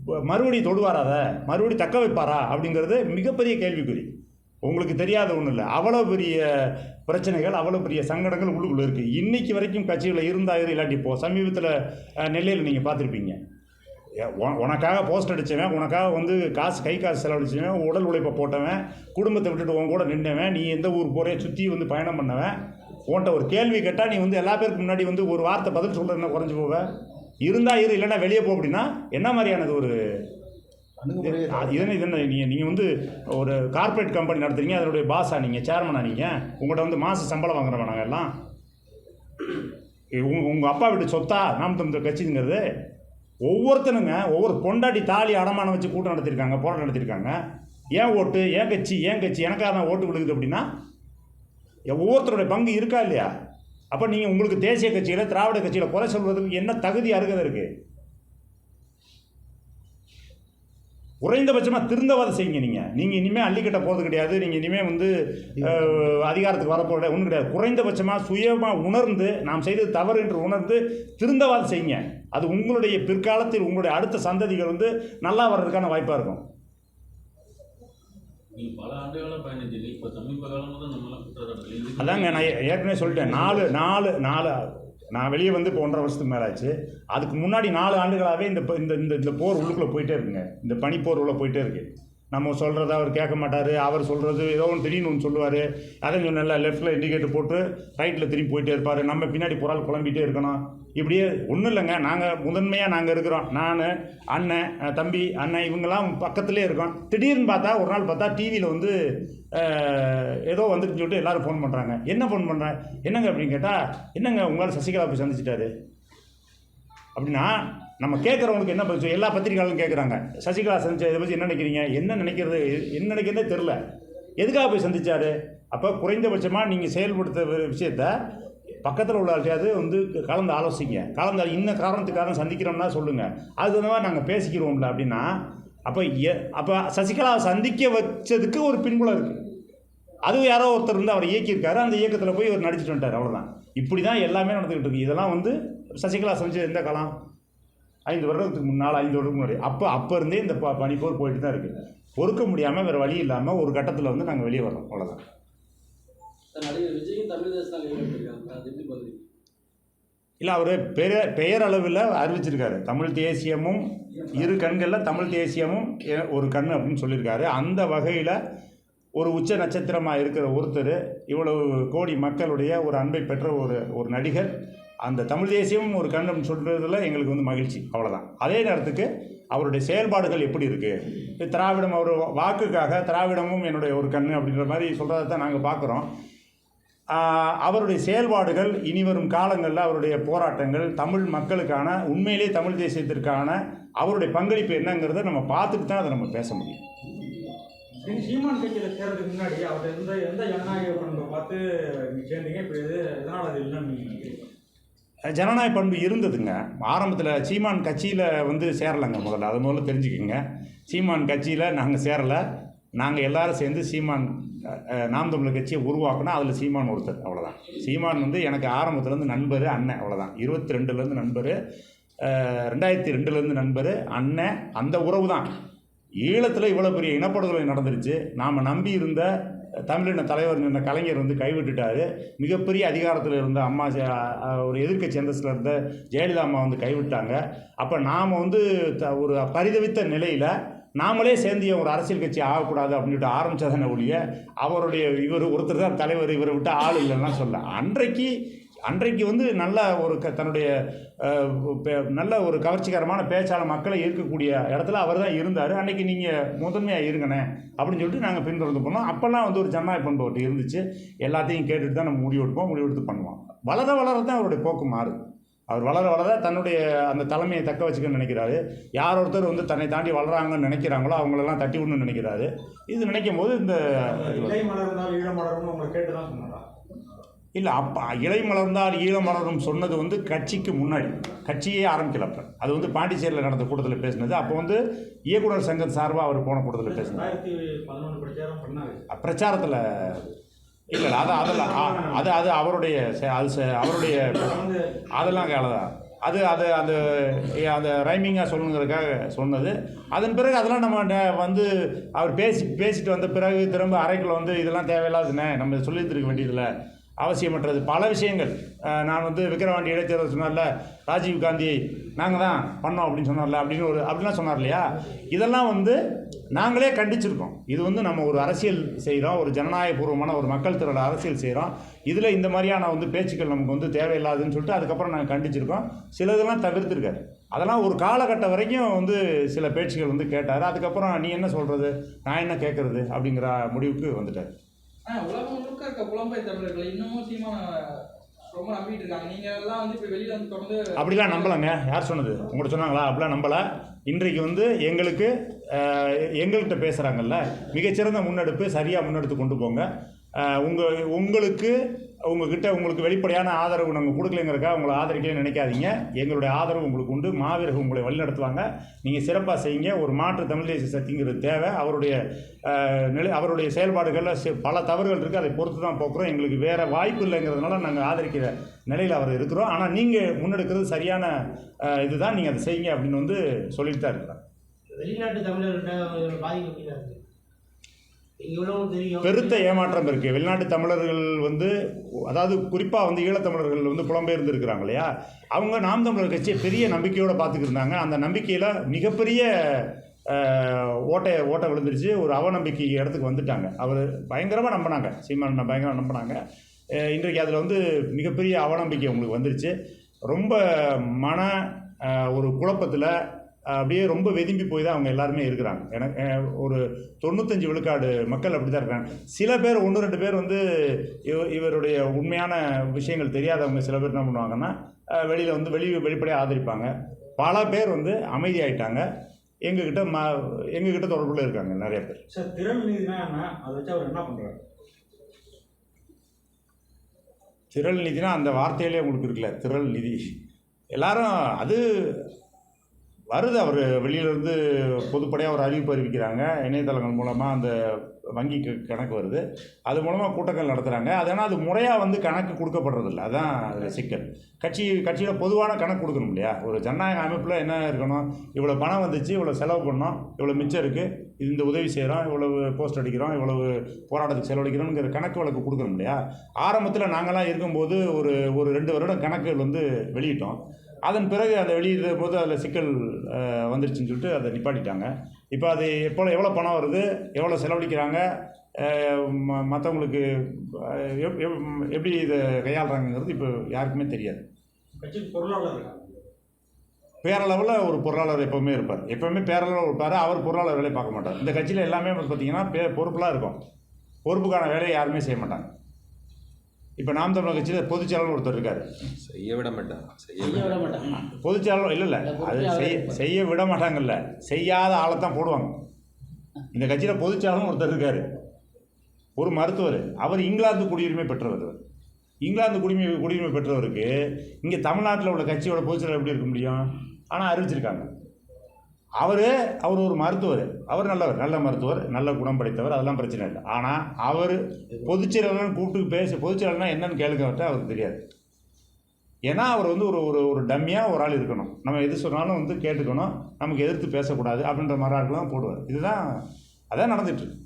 மறுபடியும் தொடுவாராத மறுபடி தக்க வைப்பாரா? அப்படிங்கிறது மிகப்பெரிய கேள்விக்குறி. உங்களுக்கு தெரியாத ஒன்றும் இல்லை. அவ்வளோ பெரிய பிரச்சனைகள் அவ்வளோ பெரிய சங்கடங்கள் உள்ளுக்குள்ளே இருக்குது இன்றைக்கி வரைக்கும் கட்சிகளில் இருந்தாயிரு இல்லாட்டி இப்போ சமீபத்தில் நெல்லையில் நீங்கள் பார்த்துருப்பீங்க. உனக்காக போஸ்ட் அடித்தவன் உனக்காக வந்து காசு கை காசு செலவழிச்சவன் உடல் உழைப்பை போட்டவன் குடும்பத்தை விட்டுட்டு உன் கூட நின்றவன் நீ எந்த ஊர் போறே சுற்றி வந்து பயணம் பண்ணவன் உன்கிட்ட ஒரு கேள்வி கேட்டால் நீ வந்து எல்லா பேருக்கு முன்னாடி வந்து ஒரு வார்த்தை பதில் சொல்கிறதுனா குறைஞ்சி போவ. இருந்தா இரு இல்லைன்னா வெளியே போ அப்படின்னா என்ன மாதிரியானது ஒரு அணுகுமுறையே அது இதனை இதனை நீங்கள் நீங்கள் வந்து ஒரு கார்ப்பரேட் கம்பெனி நடத்துறீங்க அதனுடைய பாஸா நீங்கள் சேர்மனா நீங்கள் உங்கள்கிட்ட வந்து மாத சம்பளம் வாங்குறவங்க நாங்கள் எல்லாம். உங்கள் உங்கள் அப்பா வீட்டு சொத்தா நாம் தமிழ் கட்சிங்கிறது ஒவ்வொருத்தனுங்க ஒவ்வொரு பொண்டாட்டி தாலி அடமானம் வச்சு கூட்டம் நடத்திருக்காங்க போராட்டம் நடத்திருக்காங்க. ஏன் ஓட்டு? ஏன் கட்சி? ஏன் கட்சி? எனக்காக தான் ஓட்டு விழுகுது அப்படின்னா ஒவ்வொருத்தருடைய பங்கு இருக்கா இல்லையா? அப்போ நீங்கள் உங்களுக்கு தேசிய கட்சியில் திராவிட கட்சியில் குறை சொல்வதற்கு என்ன தகுதி அருகதை இருக்குது குறைந்தபட்சமாக திருந்தவாதம் செய்யுங்க நீங்கள் நீங்கள் இனிமேல் அள்ளிக்கட்ட போகிறது கிடையாது. நீங்கள் இனிமேல் வந்து அதிகாரத்துக்கு வரப்போகிற ஒன்றும் கிடையாது. குறைந்தபட்சமாக சுயமாக உணர்ந்து நாம் செய்தது தவறு என்று உணர்ந்து திருந்தவாதம் செய்யுங்க. அது உங்களுடைய பிற்காலத்தில் உங்களுடைய அடுத்த சந்ததிகள் வந்து நல்லா வர்றதுக்கான வாய்ப்பாக இருக்கும். அதாங்க நான் ஏ- ஏற்கனவே சொல்லிட்டேன். நாலு நாலு நாலு நான் வெளியே வந்து இப்போ ஒன்றரை வருஷத்துக்கு மேலே ஆச்சு அதுக்கு முன்னாடி நாலு ஆண்டுகளாகவே இந்த இந்த இந்த போர் உள்ளுக்குள்ளே போயிட்டே இருக்குங்க. இந்த பனிப்போர் உள்ளே போயிட்டே இருக்கு. நம்ம சொல்கிறத அவர் கேட்க மாட்டார். அவர் சொல்கிறது ஏதோ ஒன்று திடீர்னு ஒன்று சொல்லுவார் அதான் சொன்னல லெஃப்ட்டில் இண்டிகேட்டர் போட்டு ரைட்டில் திரும்பி போயிட்டே இருப்பார். நம்ம பின்னாடி புறால் குழம்பிட்டே இருக்கணும். இப்படியே ஒன்றும் இல்லைங்க. நாங்கள் முதன்மையாக நாங்கள் இருக்கிறோம். நான் அண்ணன் தம்பி அண்ணன் இவங்கெல்லாம் பக்கத்துலேயே இருக்கோம். திடீர்னு பார்த்தா ஒரு நாள் பார்த்தா டிவியில் வந்து ஏதோ வந்துருக்குன்னு சொல்லிட்டு எல்லாரும் ஃபோன் பண்ணுறாங்க என்ன ஃபோன் பண்ணுறேன் என்னங்க அப்படின்னு கேட்டால் என்னங்க உங்களால் சசிகலா போய் சந்திச்சிட்டாரு? அப்படின்னா நம்ம கேட்குறவங்களுக்கு என்ன பதில் எல்லா பத்திரிகைகளும் கேட்குறாங்க. சசிகலா சந்திச்ச இதை பற்றி என்ன நினைக்கிறீங்க? என்ன நினைக்கிறது? என்ன நினைக்கிறதே தெரில எதுக்காக போய் சந்தித்தார் அப்போ குறைந்தபட்சமாக நீங்கள் செயல்படுத்த விஷயத்த பக்கத்தில் உள்ள ஆள்கிட்டயாவது வந்து கலந்து ஆலோசிங்க. கலந்து இன்ன காரணத்துக்காக சந்திக்கிறோம்னா சொல்லுங்கள் அது தகுந்த மாதிரி நாங்கள் பேசிக்கிறோம்ல அப்படின்னா அப்போ எ அப்போ சசிகலாவை சந்திக்க வச்சதுக்கு ஒரு பின்புலம் இருக்குது அது யாரோ ஒருத்தர் வந்து அவர் இயக்கியிருக்காரு. அந்த இயக்கத்தில் போய் அவர் நடிச்சிட்டு வந்துட்டார். அவ்வளோதான் இப்படி தான் எல்லாமே நடந்துக்கிட்டு இருக்கு. இதெல்லாம் வந்து சசிகலா சந்திச்சது எந்த காலம்? ஐந்து வருடத்துக்கு முன்னால் ஐந்து வருடத்துக்கு முன்னாடி. அப்போ அப்போ இருந்தே இந்த ப பனிப்போர் போயிட்டு தான் இருக்குது. பொறுக்க முடியாமல் வேறு வழி இல்லாமல் ஒரு கட்டத்தில் வந்து நாங்கள் வெளியே வரோம் அவ்வளோதான் இல்லை அவர் பெரிய பெயரளவில் அறிவிச்சிருக்காரு. தமிழ் தேசியமும் இரு கண்களில் தமிழ் தேசியமும் ஒரு கண் அப்படின்னு சொல்லியிருக்காரு. அந்த வகையில் ஒரு உச்ச நட்சத்திரமாக இருக்கிற ஒருத்தர் இவ்வளவு கோடி மக்களுடைய ஒரு அன்பை பெற்ற ஒரு ஒரு நடிகர். அந்த தமிழ் தேசியமும் ஒரு கண்டம் சொல்கிறதுல எங்களுக்கு வந்து மகிழ்ச்சி அவ்வளோதான் அதே நேரத்துக்கு அவருடைய செயல்பாடுகள் எப்படி இருக்குது திராவிடம் அவர் வாக்குக்காக திராவிடமும் என்னுடைய ஒரு கண் அப்படின்ற மாதிரி சொல்கிறத தான் நாங்கள் பார்க்குறோம். அவருடைய செயல்பாடுகள் இனிவரும் காலங்களில் அவருடைய போராட்டங்கள் தமிழ் மக்களுக்கான உண்மையிலே தமிழ் தேசியத்திற்கான அவருடைய பங்களிப்பு என்னங்கிறத நம்ம பார்த்துட்டு தான் அதை நம்ம பேச முடியும். சீமான் சேர்றதுக்கு முன்னாடி அவர் எந்த எந்த ஜனநாயக பார்த்து சேர்ந்தீங்க? இப்போ இது அது இல்லைன்னு நீங்கள் நினைக்கிறீங்க? ஜனநாயக பண்பு இருந்ததுங்க. ஆரம்பத்தில் சீமான் கட்சியில் வந்து சேரலைங்க முதல்ல. அது முதல்ல தெரிஞ்சுக்கோங்க. சீமான் கட்சியில் நாங்கள் சேரலை. நாங்கள் எல்லோரும் சேர்ந்து சீமான் நாம் தமிழர் கட்சியை உருவாக்கினா அதில் சீமான் ஒருத்தர். அவ்வளோதான் சீமான் வந்து எனக்கு ஆரம்பத்துலேருந்து நண்பர் அண்ணன். அவ்வளோதான் இருபத்தி ரெண்டுலேருந்து நண்பர் ரெண்டாயிரத்தி ரெண்டுலேருந்து நண்பர் அண்ணன். அந்த உறவு தான் ஈழத்தில் இவ்வளோ பெரிய இனப்படுகொலை நடந்துருச்சு. நாம் நம்பி இருந்த தமிழின தலைவர் நின்ற கலைஞர் வந்து கைவிட்டுட்டாரு. மிகப்பெரிய அதிகாரத்தில் இருந்த அம்மா ஒரு எதிர்க்கட்சி அந்தஸ்தில் இருந்த ஜெயலலிதா அம்மா வந்து கைவிட்டாங்க. அப்போ நாம் வந்து த- ஒரு பரிதவித்த நிலையில் நாமளே சேர்ந்து ஒரு அரசியல் கட்சி ஆகக்கூடாது அப்படின்னு ஆரம்பித்ததான ஒழிய அவருடைய இவர் ஒருத்தர் தான் தலைவர் இவரை விட்டு ஆள் இல்லைன்னா சொல்ல. அன்றைக்கு அன்றைக்கு வந்து நல்ல ஒரு க தன்னுடைய பே- நல்ல ஒரு கவர்ச்சிகரமான பேச்சாளர் மக்களை ஈர்க்கக்கூடிய இடத்துல அவர் தான் இருந்தார். அன்றைக்கி நீங்கள் முதன்மையாக இருங்கண்ணே அப்படின்னு சொல்லிட்டு நாங்கள் பின்தொடர்ந்து போனோம். அப்போல்லாம் வந்து ஒரு ஜனநாயக பண்பு அவர்கிட்ட இருந்துச்சு. எல்லாத்தையும் கேட்டுட்டு தான் நம்ம முடிவெடுப்போம் முடிவெடுத்து பண்ணுவோம். வளர வளர தான் அவருடைய போக்கு மாறுது. அவர் வளர வளர தன்னுடைய அந்த தலைமையை தக்க வச்சுக்கன்னு நினைக்கிறாரு. யார் ஒருத்தர் வந்து தன்னை தாண்டி வளராங்கன்னு நினைக்கிறாங்களோ அவங்களெல்லாம் தட்டி விடணும்னு நினைக்கிறாரு. இது நினைக்கும் போது இந்த இல்லை அப்போ இலை மலர்ந்தால் ஈழம் மலரும் சொன்னது வந்து கட்சிக்கு முன்னாடி. கட்சியே ஆரம்பிக்கல அப்போ. அது வந்து பாண்டிச்சேரியில் நடந்த கூட்டத்தில் பேசினது. அப்போ வந்து இயக்குனர் சங்கம் சார்பாக அவர் போன கூட்டத்தில் பேசினார். பிரச்சாரத்தில் இல்லை அது அதெல்லாம் அது அது அவருடைய அது அவருடைய அதெல்லாம் கலதான் அது அது அது ஏ, அந்த ரைமிங்காக சொல்லணுங்கிறதுக்காக சொன்னது. அதன் பிறகு அதெல்லாம் நம்ம வந்து அவர் பேசி பேசிட்டு வந்த பிறகு திரும்ப அறைக்குள்ள வந்து இதெல்லாம் தேவையில்லாதுண்ணே நம்ம சொல்லியிருந்திருக்க வேண்டியதில்லை அவசியமற்றது பல விஷயங்கள். நான் வந்து விக்கிரவாண்டி இடைத்தேர்தல் சொன்னார்ல ராஜீவ் காந்தி நாங்கள் தான் பண்ணோம் அப்படின்னு சொன்னார்ல அப்படின்னு ஒரு அப்படிலாம் சொன்னார் இல்லையா? இதெல்லாம் வந்து நாங்களே கண்டிச்சிருக்கோம். இது வந்து நம்ம ஒரு அரசியல் செய்கிறோம் ஒரு ஜனநாயகபூர்வமான ஒரு மக்கள் திரள அரசியல் செய்கிறோம் இதில் இந்த மாதிரியான வந்து பேச்சுக்கள் நமக்கு வந்து தேவையில்லாதுன்னு சொல்லிட்டு அதுக்கப்புறம் நாங்கள் கண்டிச்சிருக்கோம். சில இதெல்லாம் அதெல்லாம் ஒரு காலகட்டம் வரைக்கும் வந்து சில பேச்சுகள் வந்து கேட்டார். அதுக்கப்புறம் நீ என்ன சொல்கிறது நான் என்ன கேட்குறது அப்படிங்கிற முடிவுக்கு வந்துட்டார். உலகம் முழுக்க இருக்க புலம்பெயர் தமிழர்கள் இன்னமும் சீமான ரொம்ப நம்பிட்டு இருக்காங்க. நீங்க எல்லாம் வந்து இப்ப வெளியில வந்து தொடர்ந்து அப்படிலாம் நம்பலங்க. யார் சொன்னது? உங்கள்கிட்ட சொன்னாங்களா? அப்படிலாம் நம்பல. இன்றைக்கு வந்து எங்களுக்கு எங்கள்கிட்ட பேசுகிறாங்கல்ல மிகச்சிறந்த முன்னெடுப்பு சரியாக முன்னெடுத்து கொண்டு போங்க. உங்கள் உங்களுக்கு உங்ககிட்ட உங்களுக்கு வெளிப்படையான ஆதரவு நாங்கள் கொடுக்கலைங்கிறக்கா உங்களை ஆதரிக்கலன்னு நினைக்காதீங்க. எங்களுடைய ஆதரவு உங்களுக்கு உண்டு. மாவீரர்கள் உங்களை வழிநடத்துவாங்க. நீங்கள் சிறப்பாக செய்யுங்க. ஒரு மாற்று தமிழ் தேசிய சக்திங்கிறது தேவை. அவருடைய நிலை அவருடைய செயல்பாடுகளில் பல தவறுகள் இருக்குது அதை பொறுத்து தான் போக்குறோம். எங்களுக்கு வேறு வாய்ப்பு இல்லைங்கிறதுனால நாங்கள் ஆதரிக்கிற நிலையில் அவர் இருக்கிறோம். ஆனால் நீங்கள் முன்னெடுக்கிறது சரியான இதுதான். நீங்கள் அதை செய்யுங்க அப்படின்னு வந்து சொல்லிட்டு தான் இருக்கிறார் வெளிநாட்டு தமிழர்கிட்ட பாதிப்பு எப்படிதான் இருக்கு இங்க உள்ளவங்களுக்கு தெரியும் பெருத்த ஏமாற்றம் இருக்குது வெளிநாட்டு தமிழர்கள் வந்து அதாவது குறிப்பாக வந்து ஈழத்தமிழர்கள் வந்து புலம்பெயர்ந்து இருக்கிறாங்க இல்லையா? அவங்க நாம் தமிழர் கட்சியை பெரிய நம்பிக்கையோடு பார்த்துக்கிருந்தாங்க அந்த நம்பிக்கையில் மிகப்பெரிய ஓட்டை ஓட்டை விழுந்துருச்சு. ஒரு அவநம்பிக்கை இடத்துக்கு வந்துட்டாங்க. அவர் பயங்கரமாக நம்பினாங்க. சீமான் பயங்கரமாக நம்பினாங்க. இன்றைக்கு அதில் வந்து மிகப்பெரிய அவநம்பிக்கை உங்களுக்கு வந்துருச்சு. ரொம்ப மன ஒரு குழப்பத்தில் அப்படியே ரொம்ப வெதும்பி போய் தான் அவங்க எல்லாருமே இருக்கிறாங்க. எனக்கு ஒரு தொண்ணூத்தஞ்சு விழுக்காடு மக்கள் அப்படி தான் இருக்காங்க. சில பேர் ஒன்று ரெண்டு பேர் வந்து இவ இவருடைய உண்மையான விஷயங்கள் தெரியாதவங்க சில பேர் என்ன பண்ணுவாங்கன்னா வெளியில் வந்து வெளி வெளிப்படையாக ஆதரிப்பாங்க. பல பேர் வந்து அமைதியாயிட்டாங்க. எங்ககிட்ட ம எங்ககிட்ட தொடர்புல இருக்காங்க நிறைய பேர். சார் திறன் நீதினா என்ன? அதை வச்சு அவர் என்ன பண்ணுறாரு திரள் நிதினா அந்த வார்த்தையிலே உங்களுக்கு இருக்குல்ல திரள் நிதி. எல்லாரும் அது வருது. அவர் வெளியிலேருந்து பொதுப்படையாக ஒரு அறிவிப்பு அறிவிக்கிறாங்க. இணையதளங்கள் மூலமாக அந்த வங்கி கணக்கு வருது. அது மூலமாக கூட்டங்கள் நடத்துகிறாங்க அதனால் அது முறையாக வந்து கணக்கு கொடுக்கப்படுறதில்ல. அதுதான் அதில் சிக்கல். கட்சி கட்சியில் பொதுவான கணக்கு கொடுக்கணும் இல்லையா? ஒரு ஜனநாயக அமைப்பில் என்ன இருக்கணும்? இவ்வளோ பணம் வந்துச்சு இவ்வளோ செலவு பண்ணோம் இவ்வளோ மிச்சம் இருக்குது இந்த உதவி செய்கிறோம் இவ்வளவு போஸ்ட் அடிக்கிறோம் இவ்வளவு போராட்டத்துக்கு செலவழிக்கிறோங்கிற கணக்கு வழக்கு கொடுக்கணும் இல்லையா? ஆரம்பத்தில் நாங்களாம் இருக்கும்போது ஒரு ஒரு ரெண்டு வருடம் கணக்குகள் வந்து வெளியிட்டோம். அதன் பிறகு அதை வெளியிடும் போது அதில் சிக்கல் வந்துருச்சுன்னு சொல்லிட்டு அதை நிப்பாட்டிட்டாங்க. இப்போ அது எப்போ எவ்வளோ பணம் வருது எவ்வளோ செலவழிக்கிறாங்க மற்றவங்களுக்கு எப்படி இதை கையாளுறாங்கங்கிறது இப்போ யாருக்குமே தெரியாது. பேரளவில் ஒரு பொருளாளர் எப்போவுமே இருப்பார். எப்போவுமே பேரளவில் இருப்பார் அவர் பொருளாளர் வேலையை பார்க்க மாட்டார். இந்த கட்சியில் எல்லாமே வந்து பார்த்தீங்கன்னா பே பொறுப்புலாம் இருக்கும். பொறுப்புக்கான வேலையை யாருமே செய்ய மாட்டாங்க. இப்போ நாம் தமிழர் கட்சியில் பொதுச்செயலாளர் ஒருத்தர் இருக்கார். செய்ய விட செய்ய செய்ய மாட்டாங்க. பொதுச்செயலாளர் இல்லை இல்லை. இல்ல, அது செய்ய செய்ய விட மாட்டாங்கல்ல. செய்யாத ஆளை தான் போடுவாங்க. இந்த கட்சியில் பொதுச்செயலாளர் ஒருத்தர் இருக்கார். ஒரு மருத்துவர். அவர் இங்கிலாந்து குடியுரிமை பெற்றவர். அவர். இங்கிலாந்து குடியுரிமை குடியுரிமை பெற்றவருக்கு இங்கே தமிழ்நாட்டில் உள்ள கட்சியோட பொதுச்செயலாளர் எப்படி இருக்க முடியும்? ஆனால் அறிவிச்சிருக்காங்க. அவர் அவர் ஒரு மருத்துவர். அவர் நல்லவர் நல்ல மருத்துவர் நல்ல குணம் படைத்தவர் அதெல்லாம் பிரச்சனை இல்லை. ஆனால் அவர் பொதுச்செயலாளர்னு கூப்பிட்டு பேச பொதுச்செயலாளர்னா என்னன்னு கேளுங்க அவருக்கு தெரியாது. ஏன்னா அவர் வந்து ஒரு ஒரு ஒரு டம்மியாக ஒரு ஆள் இருக்கணும். நம்ம எது சொன்னாலும் வந்து கேட்டுக்கணும். நமக்கு எதிர்த்து பேசக்கூடாது அப்படின்ற மாதிரி ஆட்கள்லாம் போடுவார். இதுதான் அதான் நடந்துட்டுருக்கு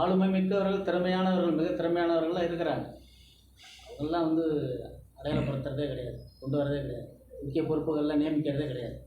ஆளுமை மிக்கவர்கள் திறமையானவர்கள் மிக திறமையானவர்கள்லாம் இருக்கிறாங்க. அவங்கெல்லாம் வந்து அடையாளப்படுத்துறதே கிடையாது கொண்டு வரதே கிடையாது. முக்கிய பொறுப்புகள்லாம் நியமிக்கிறதே கிடையாது.